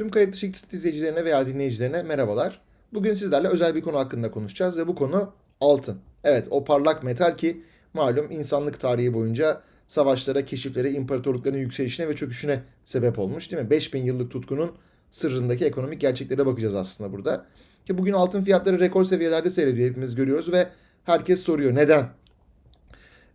Tüm kayıt dışı iktisat izleyicilerine veya dinleyicilerine merhabalar. Bugün sizlerle özel bir konu hakkında konuşacağız ve bu konu altın. Evet o parlak metal ki malum insanlık tarihi boyunca savaşlara, keşiflere, imparatorlukların yükselişine ve çöküşüne sebep olmuş değil mi? 5000 yıllık tutkunun sırrındaki ekonomik gerçeklere bakacağız aslında burada. Ki bugün altın fiyatları rekor seviyelerde seyrediyor hepimiz görüyoruz ve herkes soruyor neden?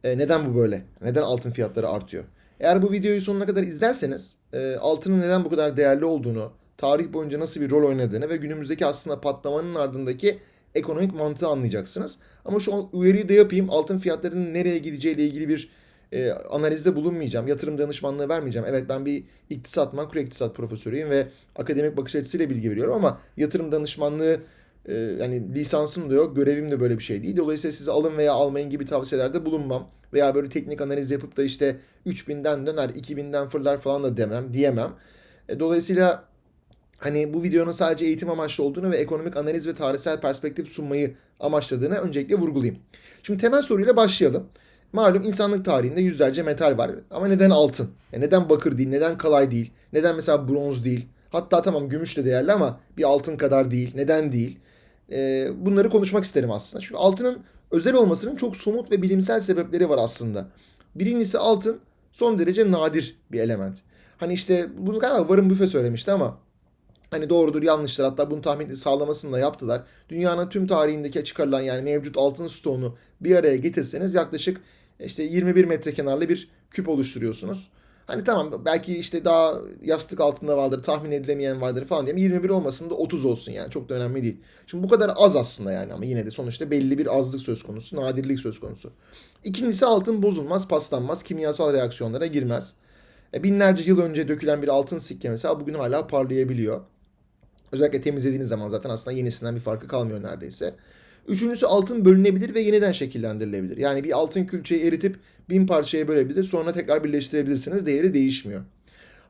E, neden bu böyle? Neden altın fiyatları artıyor? Eğer bu videoyu sonuna kadar izlerseniz e, altının neden bu kadar değerli olduğunu, tarih boyunca nasıl bir rol oynadığını ve günümüzdeki aslında patlamanın ardındaki ekonomik mantığı anlayacaksınız. Ama şu uyarıyı da yapayım. Altın fiyatlarının nereye gideceğiyle ilgili bir e, analizde bulunmayacağım. Yatırım danışmanlığı vermeyeceğim. Evet ben bir iktisat, makro iktisat profesörüyüm ve akademik bakış açısıyla bilgi veriyorum ama yatırım danışmanlığı e, yani lisansım da yok, görevim de böyle bir şey değil. Dolayısıyla size alın veya almayın gibi tavsiyelerde bulunmam. Veya böyle teknik analiz yapıp da işte 3000'den döner, 2000'den fırlar falan da demem, diyemem. E, dolayısıyla hani bu videonun sadece eğitim amaçlı olduğunu ve ekonomik analiz ve tarihsel perspektif sunmayı amaçladığını öncelikle vurgulayayım. Şimdi temel soruyla başlayalım. Malum insanlık tarihinde yüzlerce metal var ama neden altın? Yani neden bakır değil, neden kalay değil, neden mesela bronz değil? Hatta tamam gümüş de değerli ama bir altın kadar değil. Neden değil? Ee, bunları konuşmak isterim aslında. Çünkü altının özel olmasının çok somut ve bilimsel sebepleri var aslında. Birincisi altın son derece nadir bir element. Hani işte bunu galiba Warren Buffett söylemişti ama hani doğrudur yanlıştır hatta bunu tahmin sağlamasını da yaptılar. Dünyanın tüm tarihindeki çıkarılan yani mevcut altın stoğunu bir araya getirseniz yaklaşık işte 21 metre kenarlı bir küp oluşturuyorsunuz. Hani tamam belki işte daha yastık altında vardır, tahmin edilemeyen vardır falan diye 21 olmasın da 30 olsun yani çok da önemli değil. Şimdi bu kadar az aslında yani ama yine de sonuçta belli bir azlık söz konusu, nadirlik söz konusu. İkincisi altın bozulmaz, paslanmaz, kimyasal reaksiyonlara girmez. E, binlerce yıl önce dökülen bir altın sikke mesela bugün hala parlayabiliyor. Özellikle temizlediğiniz zaman zaten aslında yenisinden bir farkı kalmıyor neredeyse. Üçüncüsü altın bölünebilir ve yeniden şekillendirilebilir. Yani bir altın külçeyi eritip bin parçaya bölebilir sonra tekrar birleştirebilirsiniz. Değeri değişmiyor.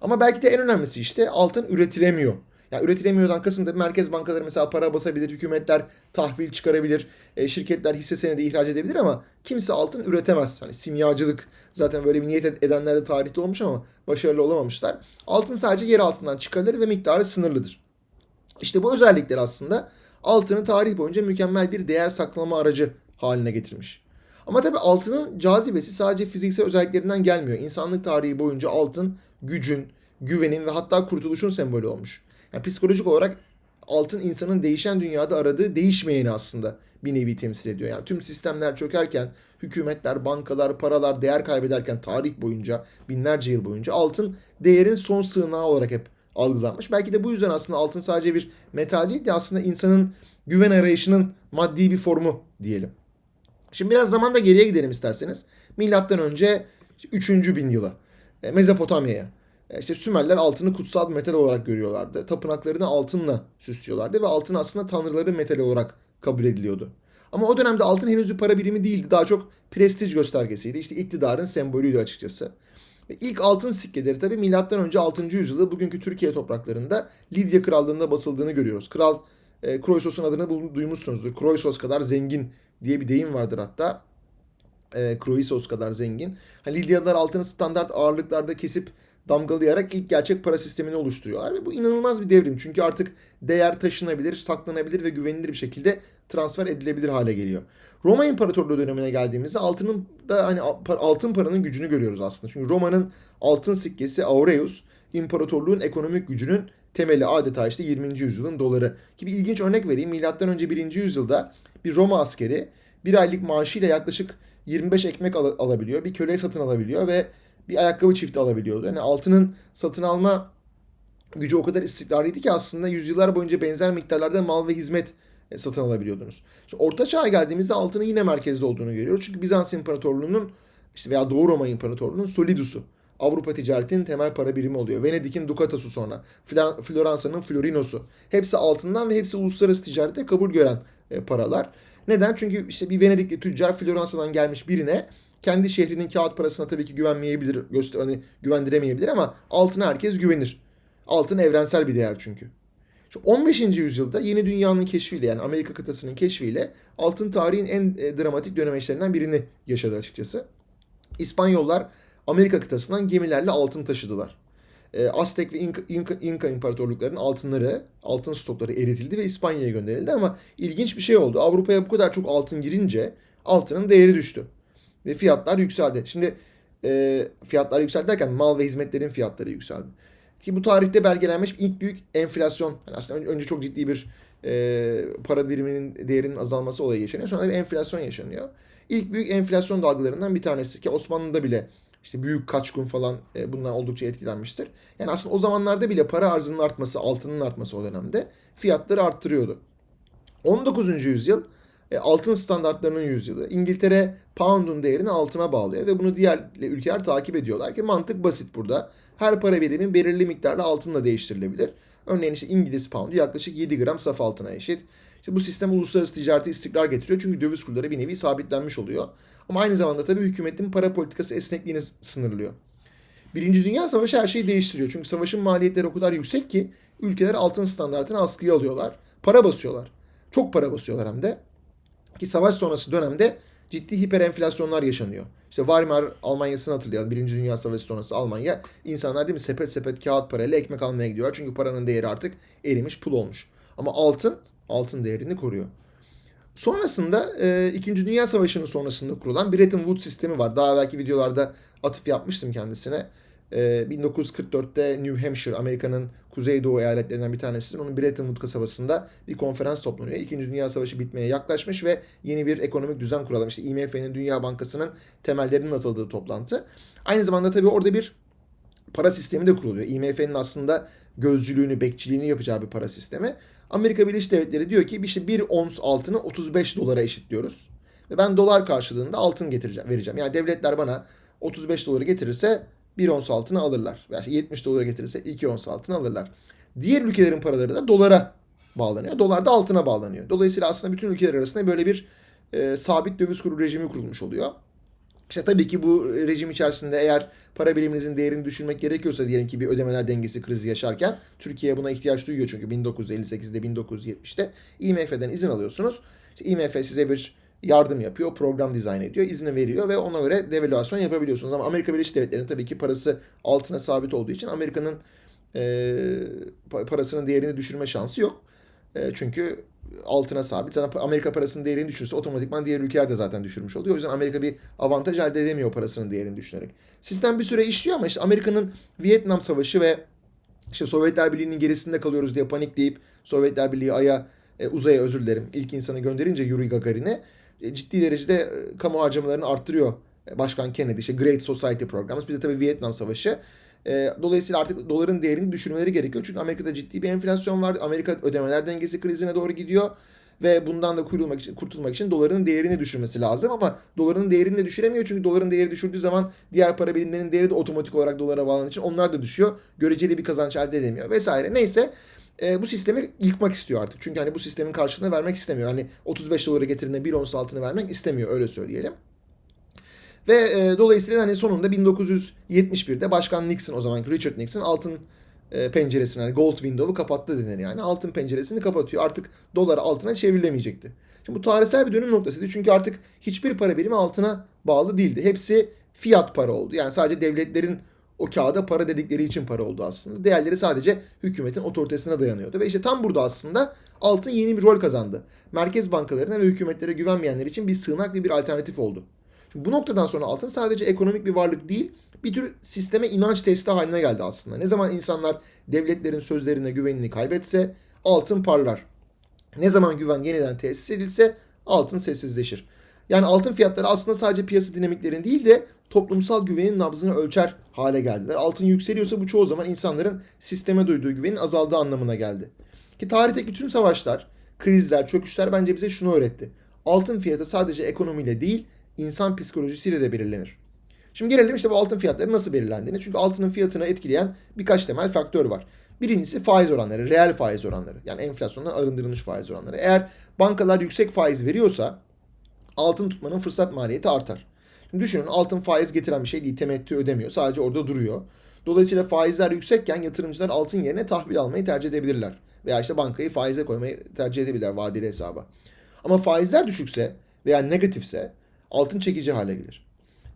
Ama belki de en önemlisi işte altın üretilemiyor. Yani üretilemiyordan kasım da merkez bankaları mesela para basabilir, hükümetler tahvil çıkarabilir, e, şirketler hisse senedi ihraç edebilir ama kimse altın üretemez. Hani simyacılık zaten böyle bir niyet edenler de tarihte olmuş ama başarılı olamamışlar. Altın sadece yer altından çıkarılır ve miktarı sınırlıdır. İşte bu özellikler aslında altını tarih boyunca mükemmel bir değer saklama aracı haline getirmiş. Ama tabii altının cazibesi sadece fiziksel özelliklerinden gelmiyor. İnsanlık tarihi boyunca altın gücün, güvenin ve hatta kurtuluşun sembolü olmuş. Yani psikolojik olarak altın insanın değişen dünyada aradığı değişmeyeni aslında bir nevi temsil ediyor. Yani tüm sistemler çökerken, hükümetler, bankalar, paralar değer kaybederken tarih boyunca, binlerce yıl boyunca altın değerin son sığınağı olarak hep algılanmış. Belki de bu yüzden aslında altın sadece bir metal değil de aslında insanın güven arayışının maddi bir formu diyelim. Şimdi biraz zamanda geriye gidelim isterseniz. Milattan önce 3. bin yıla. E, Mezopotamya'ya. E, işte Sümerler altını kutsal bir metal olarak görüyorlardı. Tapınaklarını altınla süslüyorlardı ve altın aslında tanrıların metali olarak kabul ediliyordu. Ama o dönemde altın henüz bir para birimi değildi. Daha çok prestij göstergesiydi. İşte iktidarın sembolüydü açıkçası. Ve ilk altın sikkeleri tabii milattan önce 6. yüzyılda bugünkü Türkiye topraklarında Lidya krallığında basıldığını görüyoruz. Kral e, Kroisos'un adını duymuşsunuzdur. Kroisos kadar zengin diye bir deyim vardır hatta. E, Kroisos kadar zengin. Hani Lidyalılar altını standart ağırlıklarda kesip damgalayarak ilk gerçek para sistemini oluşturuyorlar. Ve bu inanılmaz bir devrim. Çünkü artık değer taşınabilir, saklanabilir ve güvenilir bir şekilde transfer edilebilir hale geliyor. Roma İmparatorluğu dönemine geldiğimizde altının da hani altın paranın gücünü görüyoruz aslında. Çünkü Roma'nın altın sikkesi Aureus imparatorluğun ekonomik gücünün temeli adeta işte 20. yüzyılın doları. Ki bir ilginç örnek vereyim. Milattan önce 1. yüzyılda bir Roma askeri bir aylık maaşıyla yaklaşık 25 ekmek al- alabiliyor. Bir köle satın alabiliyor ve bir ayakkabı çifti alabiliyordu. Yani altının satın alma gücü o kadar istikrarlıydı ki aslında yüzyıllar boyunca benzer miktarlarda mal ve hizmet e, satın alabiliyordunuz. Şimdi Orta Çağ'a geldiğimizde altının yine merkezde olduğunu görüyoruz. Çünkü Bizans İmparatorluğu'nun işte veya Doğu Roma İmparatorluğu'nun solidusu. Avrupa ticaretinin temel para birimi oluyor. Venedik'in Ducatosu sonra. Floransa'nın Florinosu. Hepsi altından ve hepsi uluslararası ticarette kabul gören e, paralar. Neden? Çünkü işte bir Venedikli tüccar Floransa'dan gelmiş birine kendi şehrinin kağıt parasına tabii ki güvenmeyebilir, göster hani güvendiremeyebilir ama altına herkes güvenir. Altın evrensel bir değer çünkü. 15. yüzyılda yeni dünyanın keşfiyle yani Amerika kıtasının keşfiyle altın tarihin en e, dramatik dönemeçlerinden birini yaşadı açıkçası. İspanyollar Amerika kıtasından gemilerle altın taşıdılar. e, Aztek ve İnka, İnka, İnka imparatorluklarının altınları, altın stokları eritildi ve İspanya'ya gönderildi ama ilginç bir şey oldu. Avrupa'ya bu kadar çok altın girince altının değeri düştü ve fiyatlar yükseldi. Şimdi e, fiyatlar yükseldi derken mal ve hizmetlerin fiyatları yükseldi. Ki bu tarihte belgelenmiş ilk büyük enflasyon. Yani aslında önce çok ciddi bir e, para biriminin değerinin azalması olayı yaşanıyor. Sonra bir enflasyon yaşanıyor. İlk büyük enflasyon dalgalarından bir tanesi ki Osmanlı'da bile işte büyük kaçkun falan e, bundan oldukça etkilenmiştir. Yani aslında o zamanlarda bile para arzının artması, altının artması o dönemde fiyatları arttırıyordu. 19. yüzyıl e, altın standartlarının yüzyılı. İngiltere pound'un değerini altına bağlıyor ve bunu diğer ülkeler takip ediyorlar ki mantık basit burada. Her para birimin belirli miktarla altınla değiştirilebilir. Örneğin işte İngiliz pound'u yaklaşık 7 gram saf altına eşit. İşte bu sistem uluslararası ticarete istikrar getiriyor çünkü döviz kurları bir nevi sabitlenmiş oluyor. Ama aynı zamanda tabii hükümetin para politikası esnekliğini sınırlıyor. Birinci Dünya Savaşı her şeyi değiştiriyor. Çünkü savaşın maliyetleri o kadar yüksek ki ülkeler altın standartını askıya alıyorlar. Para basıyorlar. Çok para basıyorlar hem de. Ki savaş sonrası dönemde ciddi hiper enflasyonlar yaşanıyor. İşte Weimar Almanya'sını hatırlayalım. Birinci Dünya Savaşı sonrası Almanya. insanlar değil mi sepet sepet kağıt parayla ekmek almaya gidiyorlar. Çünkü paranın değeri artık erimiş pul olmuş. Ama altın, altın değerini koruyor. Sonrasında e, İkinci Dünya Savaşı'nın sonrasında kurulan Bretton Woods sistemi var. Daha belki videolarda atıf yapmıştım kendisine. 1944'te ee, New Hampshire, Amerika'nın kuzeydoğu eyaletlerinden bir tanesidir. Onun Bretton Woods kasabasında bir konferans toplanıyor. İkinci Dünya Savaşı bitmeye yaklaşmış ve yeni bir ekonomik düzen kuralım. İşte IMF'nin, Dünya Bankası'nın temellerinin atıldığı toplantı. Aynı zamanda tabii orada bir para sistemi de kuruluyor. IMF'nin aslında gözcülüğünü, bekçiliğini yapacağı bir para sistemi. Amerika Birleşik Devletleri diyor ki işte bir ons altını 35 dolara eşitliyoruz. Ve ben dolar karşılığında altın getireceğim, vereceğim. Yani devletler bana 35 doları getirirse 1 ons altını alırlar. Veya 70 dolara getirirse 2 ons altını alırlar. Diğer ülkelerin paraları da dolara bağlanıyor. Dolar da altına bağlanıyor. Dolayısıyla aslında bütün ülkeler arasında böyle bir e, sabit döviz kuru rejimi kurulmuş oluyor. İşte tabii ki bu rejim içerisinde eğer para biriminizin değerini düşürmek gerekiyorsa diyelim ki bir ödemeler dengesi krizi yaşarken Türkiye buna ihtiyaç duyuyor çünkü 1958'de 1970'te IMF'den izin alıyorsunuz. İşte IMF size bir yardım yapıyor, program dizayn ediyor, izni veriyor ve ona göre devalüasyon yapabiliyorsunuz. Ama Amerika Birleşik Devletleri'nin tabii ki parası altına sabit olduğu için Amerika'nın e, parasının değerini düşürme şansı yok. E, çünkü altına sabit. Zaten Amerika parasının değerini düşürürse otomatikman diğer ülkeler de zaten düşürmüş oluyor. O yüzden Amerika bir avantaj elde edemiyor parasının değerini düşünerek. Sistem bir süre işliyor ama işte Amerika'nın Vietnam Savaşı ve işte Sovyetler Birliği'nin gerisinde kalıyoruz diye panikleyip Sovyetler Birliği Ay'a e, uzaya özür dilerim ilk insanı gönderince Yuri Gagarin'e ciddi derecede e, kamu harcamalarını arttırıyor e, Başkan Kennedy. İşte Great Society Programs. Bir de tabii Vietnam Savaşı. Dolayısıyla artık doların değerini düşürmeleri gerekiyor. Çünkü Amerika'da ciddi bir enflasyon var. Amerika ödemeler dengesi krizine doğru gidiyor. Ve bundan da kurtulmak için, kurtulmak için doların değerini düşürmesi lazım. Ama doların değerini de düşüremiyor. Çünkü doların değeri düşürdüğü zaman diğer para birimlerinin değeri de otomatik olarak dolara bağlandığı için onlar da düşüyor. Göreceli bir kazanç elde edemiyor vesaire. Neyse e, bu sistemi yıkmak istiyor artık. Çünkü hani bu sistemin karşılığını vermek istemiyor. Hani 35 dolara getirine bir ons altını vermek istemiyor öyle söyleyelim. Ve e, dolayısıyla hani sonunda 1971'de Başkan Nixon o zaman Richard Nixon altın e, penceresini hani gold window'u kapattı denir yani. Altın penceresini kapatıyor. Artık dolar altına çevrilemeyecekti. Şimdi bu tarihsel bir dönüm noktasıydı. Çünkü artık hiçbir para birimi altına bağlı değildi. Hepsi fiyat para oldu. Yani sadece devletlerin o kağıda para dedikleri için para oldu aslında. Değerleri sadece hükümetin otoritesine dayanıyordu. Ve işte tam burada aslında altın yeni bir rol kazandı. Merkez bankalarına ve hükümetlere güvenmeyenler için bir sığınak ve bir alternatif oldu. Şimdi bu noktadan sonra altın sadece ekonomik bir varlık değil, bir tür sisteme inanç testi haline geldi aslında. Ne zaman insanlar devletlerin sözlerine güvenini kaybetse altın parlar. Ne zaman güven yeniden tesis edilse altın sessizleşir. Yani altın fiyatları aslında sadece piyasa dinamiklerin değil de toplumsal güvenin nabzını ölçer hale geldiler. Altın yükseliyorsa bu çoğu zaman insanların sisteme duyduğu güvenin azaldığı anlamına geldi. Ki tarihteki tüm savaşlar, krizler, çöküşler bence bize şunu öğretti. Altın fiyatı sadece ekonomiyle değil, insan psikolojisiyle de belirlenir. Şimdi gelelim işte bu altın fiyatları nasıl belirlendiğini. Çünkü altının fiyatını etkileyen birkaç temel faktör var. Birincisi faiz oranları, reel faiz oranları. Yani enflasyondan arındırılmış faiz oranları. Eğer bankalar yüksek faiz veriyorsa altın tutmanın fırsat maliyeti artar. Düşünün altın faiz getiren bir şey değil. Temettü ödemiyor. Sadece orada duruyor. Dolayısıyla faizler yüksekken yatırımcılar altın yerine tahvil almayı tercih edebilirler. Veya işte bankayı faize koymayı tercih edebilirler vadeli hesaba. Ama faizler düşükse veya negatifse altın çekici hale gelir.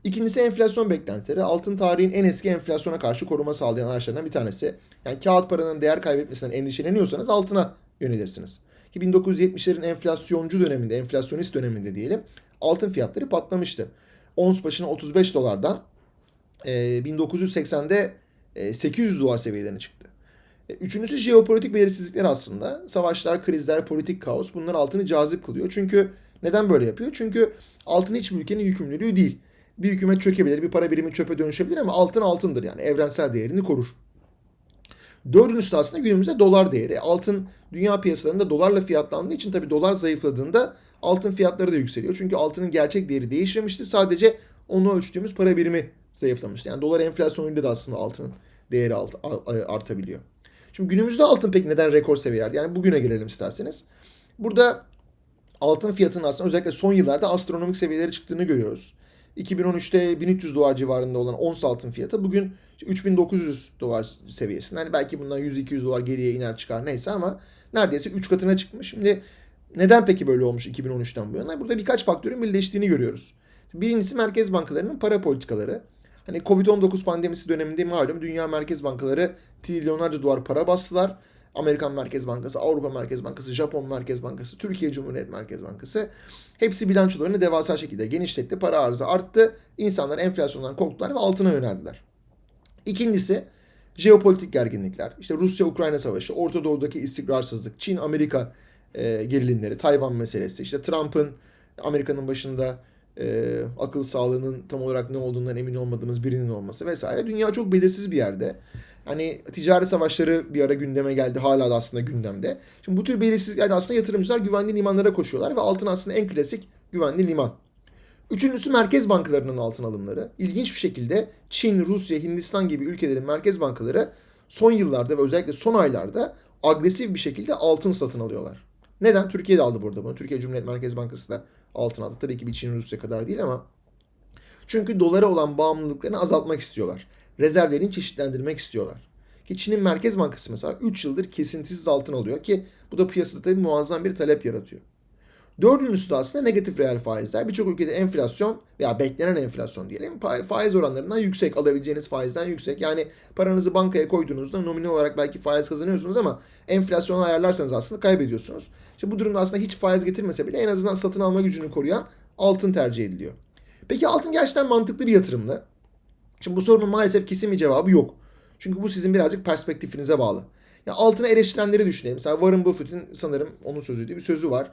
İkincisi enflasyon beklentileri. Altın tarihin en eski enflasyona karşı koruma sağlayan araçlarından bir tanesi. Yani kağıt paranın değer kaybetmesinden endişeleniyorsanız altına yönelirsiniz. Ki 1970'lerin enflasyoncu döneminde, enflasyonist döneminde diyelim altın fiyatları patlamıştı. Ons başına 35 dolardan e, 1980'de e, 800 dolar seviyelerine çıktı. E, Üçüncüsü jeopolitik belirsizlikler aslında. Savaşlar, krizler, politik kaos bunlar altını cazip kılıyor. Çünkü neden böyle yapıyor? Çünkü altın hiçbir ülkenin yükümlülüğü değil. Bir hükümet çökebilir, bir para birimi çöpe dönüşebilir ama altın altındır yani evrensel değerini korur. Dördüncüsü aslında günümüzde dolar değeri. Altın dünya piyasalarında dolarla fiyatlandığı için tabii dolar zayıfladığında altın fiyatları da yükseliyor. Çünkü altının gerçek değeri değişmemişti. Sadece onu ölçtüğümüz para birimi zayıflamıştı. Yani dolar enflasyonuyla da aslında altının değeri alt, artabiliyor. Şimdi günümüzde altın peki neden rekor seviyelerde? Yani bugüne gelelim isterseniz. Burada altın fiyatının aslında özellikle son yıllarda astronomik seviyelere çıktığını görüyoruz. 2013'te 1300 dolar civarında olan ons altın fiyatı bugün 3900 dolar seviyesinde. Hani belki bundan 100-200 dolar geriye iner çıkar neyse ama neredeyse 3 katına çıkmış. Şimdi neden peki böyle olmuş 2013'ten bu yana? Burada birkaç faktörün birleştiğini görüyoruz. Birincisi merkez bankalarının para politikaları. Hani Covid-19 pandemisi döneminde malum dünya merkez bankaları trilyonlarca dolar para bastılar. Amerikan Merkez Bankası, Avrupa Merkez Bankası, Japon Merkez Bankası, Türkiye Cumhuriyet Merkez Bankası hepsi bilançolarını devasa şekilde genişletti. Para arzı arttı. İnsanlar enflasyondan korktular ve altına yöneldiler. İkincisi jeopolitik gerginlikler. İşte Rusya-Ukrayna savaşı, Orta Doğu'daki istikrarsızlık, Çin-Amerika e, gerilimleri, Tayvan meselesi, işte Trump'ın Amerika'nın başında e, akıl sağlığının tam olarak ne olduğundan emin olmadığımız birinin olması vesaire. Dünya çok belirsiz bir yerde. Hani ticari savaşları bir ara gündeme geldi. Hala da aslında gündemde. Şimdi bu tür belirsizliklerde aslında yatırımcılar güvenli limanlara koşuyorlar ve altın aslında en klasik güvenli liman. Üçüncüsü merkez bankalarının altın alımları. İlginç bir şekilde Çin, Rusya, Hindistan gibi ülkelerin merkez bankaları son yıllarda ve özellikle son aylarda agresif bir şekilde altın satın alıyorlar. Neden? Türkiye de aldı burada bunu. Türkiye Cumhuriyet Merkez Bankası da altın aldı. Tabii ki bir Çin, Rusya kadar değil ama çünkü dolara olan bağımlılıklarını azaltmak istiyorlar. Rezervlerini çeşitlendirmek istiyorlar. Ki Çin'in Merkez Bankası mesela 3 yıldır kesintisiz altın alıyor ki bu da piyasada tabii muazzam bir talep yaratıyor. Dördüncüsü de aslında negatif reel faizler. Birçok ülkede enflasyon veya beklenen enflasyon diyelim faiz oranlarından yüksek. Alabileceğiniz faizden yüksek. Yani paranızı bankaya koyduğunuzda nominal olarak belki faiz kazanıyorsunuz ama enflasyonu ayarlarsanız aslında kaybediyorsunuz. İşte bu durumda aslında hiç faiz getirmese bile en azından satın alma gücünü koruyan altın tercih ediliyor. Peki altın gerçekten mantıklı bir yatırım mı? Şimdi bu sorunun maalesef kesin bir cevabı yok. Çünkü bu sizin birazcık perspektifinize bağlı. Ya altını eleştirenleri düşünelim. Mesela Warren Buffett'in sanırım onun sözü diye bir sözü var.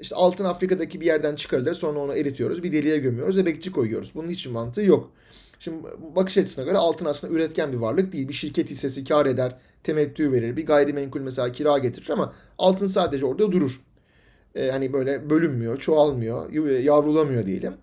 İşte altın Afrika'daki bir yerden çıkarılır sonra onu eritiyoruz. Bir deliğe gömüyoruz ve bekçi koyuyoruz. Bunun hiçbir mantığı yok. Şimdi bakış açısına göre altın aslında üretken bir varlık değil. Bir şirket hissesi kar eder, temettü verir. Bir gayrimenkul mesela kira getirir ama altın sadece orada durur. Ee, hani böyle bölünmüyor, çoğalmıyor, yavrulamıyor diyelim.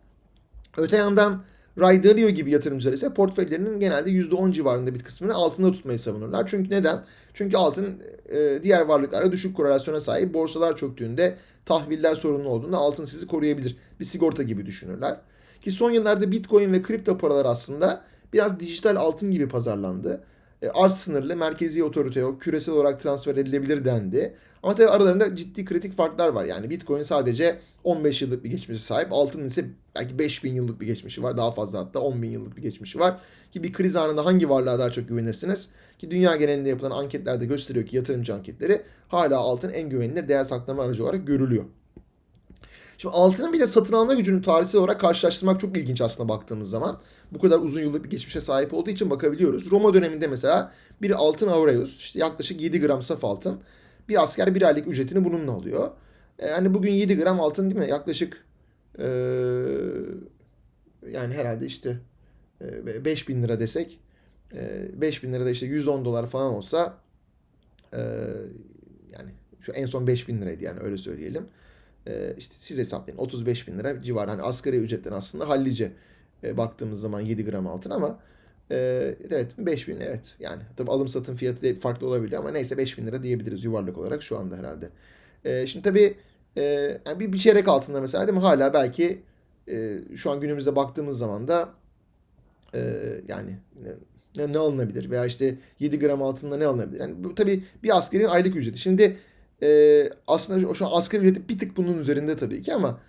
Öte yandan Ray Dalio gibi yatırımcılar ise portföylerinin genelde %10 civarında bir kısmını altında tutmayı savunurlar. Çünkü neden? Çünkü altın e, diğer varlıklarla düşük korelasyona sahip. Borsalar çöktüğünde, tahviller sorunlu olduğunda altın sizi koruyabilir. Bir sigorta gibi düşünürler. Ki son yıllarda Bitcoin ve kripto paralar aslında biraz dijital altın gibi pazarlandı. E, arz sınırlı, merkezi otorite yok, küresel olarak transfer edilebilir dendi. Ama tabii aralarında ciddi kritik farklar var. Yani Bitcoin sadece 15 yıllık bir geçmişe sahip. Altının ise belki 5000 yıllık bir geçmişi var. Daha fazla hatta 10 bin yıllık bir geçmişi var. Ki bir kriz anında hangi varlığa daha çok güvenirsiniz? Ki dünya genelinde yapılan anketlerde gösteriyor ki yatırımcı anketleri hala altın en güvenilir değer saklama aracı olarak görülüyor. Şimdi altının bir de satın alma gücünü tarihsel olarak karşılaştırmak çok ilginç aslında baktığımız zaman. Bu kadar uzun yıllık bir geçmişe sahip olduğu için bakabiliyoruz. Roma döneminde mesela bir altın aureus, işte yaklaşık 7 gram saf altın. Bir asker bir aylık ücretini bununla alıyor. E, yani bugün 7 gram altın değil mi? Yaklaşık e, yani herhalde işte e, 5 bin lira desek e, 5 bin lira da işte 110 dolar falan olsa e, yani şu en son 5 bin liraydı yani öyle söyleyelim. E, işte siz hesaplayın 35 bin lira civarı hani asgari ücretten aslında hallice e, baktığımız zaman 7 gram altın ama e, evet 5 bin evet yani tabi alım satım fiyatı farklı olabiliyor ama neyse 5 bin lira diyebiliriz yuvarlak olarak şu anda herhalde. E, şimdi tabi e, bir, bir çeyrek altında mesela değil mi hala belki şu an günümüzde baktığımız zaman da yani ne, ne alınabilir veya işte 7 gram altında ne alınabilir? Yani bu tabii bir askerin aylık ücreti. Şimdi e, aslında şu an asgari ücreti bir tık bunun üzerinde tabii ki ama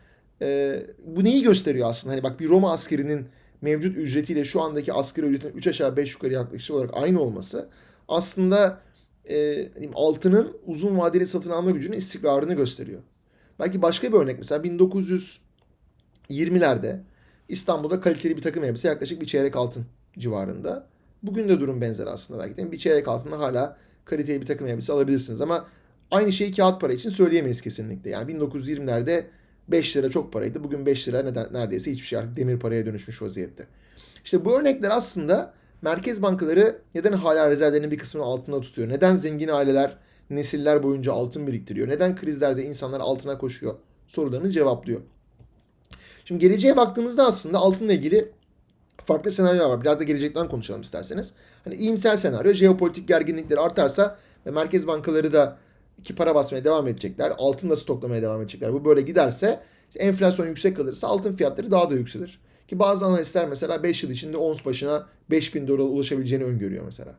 e, bu neyi gösteriyor aslında? Hani bak bir Roma askerinin mevcut ücretiyle şu andaki asgari ücretin 3 aşağı 5 yukarı yaklaşık olarak aynı olması aslında e, diyeyim, altının uzun vadeli satın alma gücünün istikrarını gösteriyor. Belki başka bir örnek mesela 1920'lerde İstanbul'da kaliteli bir takım elbise yaklaşık bir çeyrek altın civarında. Bugün de durum benzer aslında belki de. Bir çeyrek altında hala kaliteli bir takım elbise alabilirsiniz ama aynı şeyi kağıt para için söyleyemeyiz kesinlikle. Yani 1920'lerde 5 lira çok paraydı. Bugün 5 lira neden, neredeyse hiçbir şey artık demir paraya dönüşmüş vaziyette. İşte bu örnekler aslında merkez bankaları neden hala rezervlerinin bir kısmını altında tutuyor? Neden zengin aileler nesiller boyunca altın biriktiriyor? Neden krizlerde insanlar altına koşuyor? Sorularını cevaplıyor. Şimdi geleceğe baktığımızda aslında altınla ilgili farklı senaryolar var. Biraz da gelecekten konuşalım isterseniz. Hani iyimser senaryo jeopolitik gerginlikler artarsa ve merkez bankaları da ki para basmaya devam edecekler. Altın da stoklamaya devam edecekler. Bu böyle giderse enflasyon yüksek kalırsa altın fiyatları daha da yükselir. Ki bazı analistler mesela 5 yıl içinde ons başına 5000 dolara ulaşabileceğini öngörüyor mesela.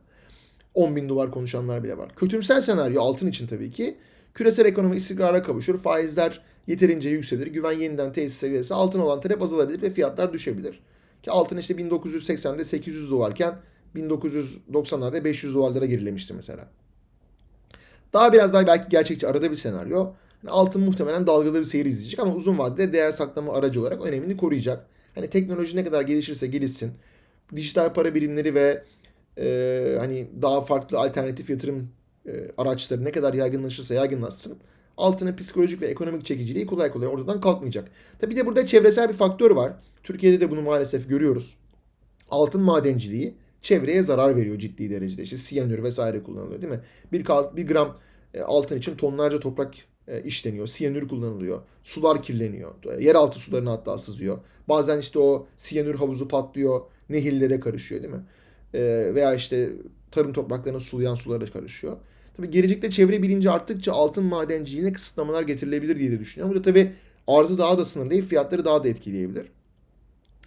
10 bin dolar konuşanlar bile var. Kötümser senaryo altın için tabii ki. Küresel ekonomi istikrara kavuşur. Faizler yeterince yükselir. Güven yeniden tesis edilirse altın olan talep azalabilir ve fiyatlar düşebilir. Ki altın işte 1980'de 800 dolarken 1990'larda 500 dolarlara gerilemişti mesela. Daha biraz daha belki gerçekçi arada bir senaryo. Yani altın muhtemelen dalgalı bir seyir izleyecek ama uzun vadede değer saklama aracı olarak önemini koruyacak. Hani teknoloji ne kadar gelişirse gelişsin, dijital para birimleri ve e, hani daha farklı alternatif yatırım e, araçları ne kadar yaygınlaşırsa yaygınlaşsın, altının psikolojik ve ekonomik çekiciliği kolay kolay ortadan kalkmayacak. Tabi bir de burada çevresel bir faktör var. Türkiye'de de bunu maalesef görüyoruz. Altın madenciliği çevreye zarar veriyor ciddi derecede. İşte siyanür vesaire kullanılıyor değil mi? Bir, bir gram e, altın için tonlarca toprak e, işleniyor. Siyanür kullanılıyor. Sular kirleniyor. Yeraltı sularına hatta sızıyor. Bazen işte o siyanür havuzu patlıyor. Nehirlere karışıyor değil mi? E, veya işte tarım topraklarına sulayan sulara karışıyor. Tabii gelecekte çevre bilinci arttıkça altın madenciliğine kısıtlamalar getirilebilir diye de düşünüyorum. Bu da tabii arzı daha da sınırlayıp fiyatları daha da etkileyebilir.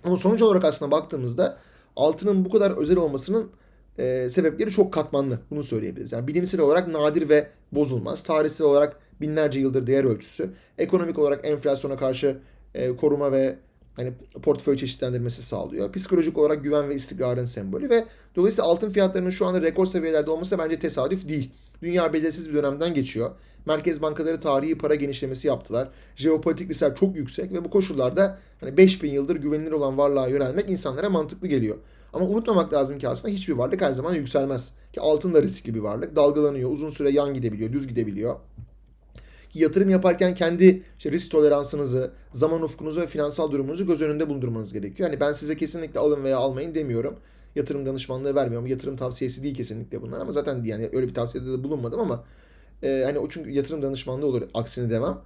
Ama sonuç olarak aslında baktığımızda altının bu kadar özel olmasının e, sebepleri çok katmanlı. Bunu söyleyebiliriz. Yani bilimsel olarak nadir ve bozulmaz. Tarihsel olarak binlerce yıldır değer ölçüsü. Ekonomik olarak enflasyona karşı e, koruma ve hani portföy çeşitlendirmesi sağlıyor. Psikolojik olarak güven ve istikrarın sembolü ve dolayısıyla altın fiyatlarının şu anda rekor seviyelerde olması bence tesadüf değil. Dünya belirsiz bir dönemden geçiyor. Merkez bankaları tarihi para genişlemesi yaptılar. Jeopolitik riskler çok yüksek ve bu koşullarda hani 5000 yıldır güvenilir olan varlığa yönelmek insanlara mantıklı geliyor. Ama unutmamak lazım ki aslında hiçbir varlık her zaman yükselmez. Ki altın da riskli bir varlık. Dalgalanıyor, uzun süre yan gidebiliyor, düz gidebiliyor yatırım yaparken kendi işte risk toleransınızı, zaman ufkunuzu ve finansal durumunuzu göz önünde bulundurmanız gerekiyor. Yani ben size kesinlikle alın veya almayın demiyorum. Yatırım danışmanlığı vermiyorum. Yatırım tavsiyesi değil kesinlikle bunlar ama zaten yani öyle bir tavsiyede de bulunmadım ama e, hani o çünkü yatırım danışmanlığı olur aksini demem.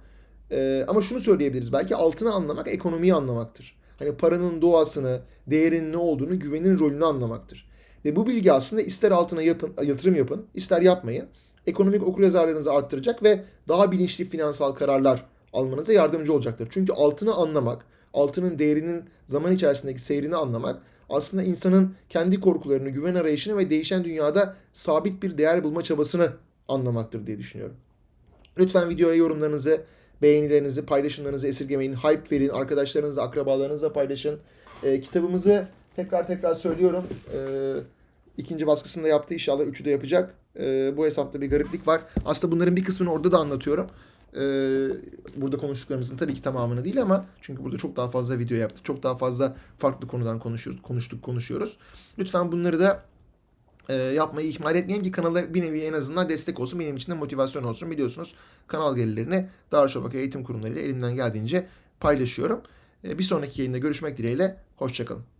E, ama şunu söyleyebiliriz. Belki altını anlamak ekonomiyi anlamaktır. Hani paranın doğasını, değerinin ne olduğunu, güvenin rolünü anlamaktır. Ve bu bilgi aslında ister altına yapın, yatırım yapın, ister yapmayın ekonomik okuryazarlığınızı arttıracak ve daha bilinçli finansal kararlar almanıza yardımcı olacaktır. Çünkü altını anlamak, altının değerinin zaman içerisindeki seyrini anlamak aslında insanın kendi korkularını, güven arayışını ve değişen dünyada sabit bir değer bulma çabasını anlamaktır diye düşünüyorum. Lütfen videoya yorumlarınızı, beğenilerinizi, paylaşımlarınızı esirgemeyin. Hype verin, arkadaşlarınızla, akrabalarınızla paylaşın. E, kitabımızı tekrar tekrar söylüyorum. E, ikinci baskısında yaptı. İnşallah üçü de yapacak. E, bu hesapta bir gariplik var. Aslında bunların bir kısmını orada da anlatıyorum. E, burada konuştuklarımızın tabii ki tamamını değil ama çünkü burada çok daha fazla video yaptık. Çok daha fazla farklı konudan konuşuyoruz, konuştuk, konuşuyoruz. Lütfen bunları da e, yapmayı ihmal etmeyin ki kanala bir nevi en azından destek olsun. Benim için de motivasyon olsun. Biliyorsunuz kanal gelirlerini Darüşşafaka eğitim kurumlarıyla elimden geldiğince paylaşıyorum. E, bir sonraki yayında görüşmek dileğiyle. Hoşçakalın.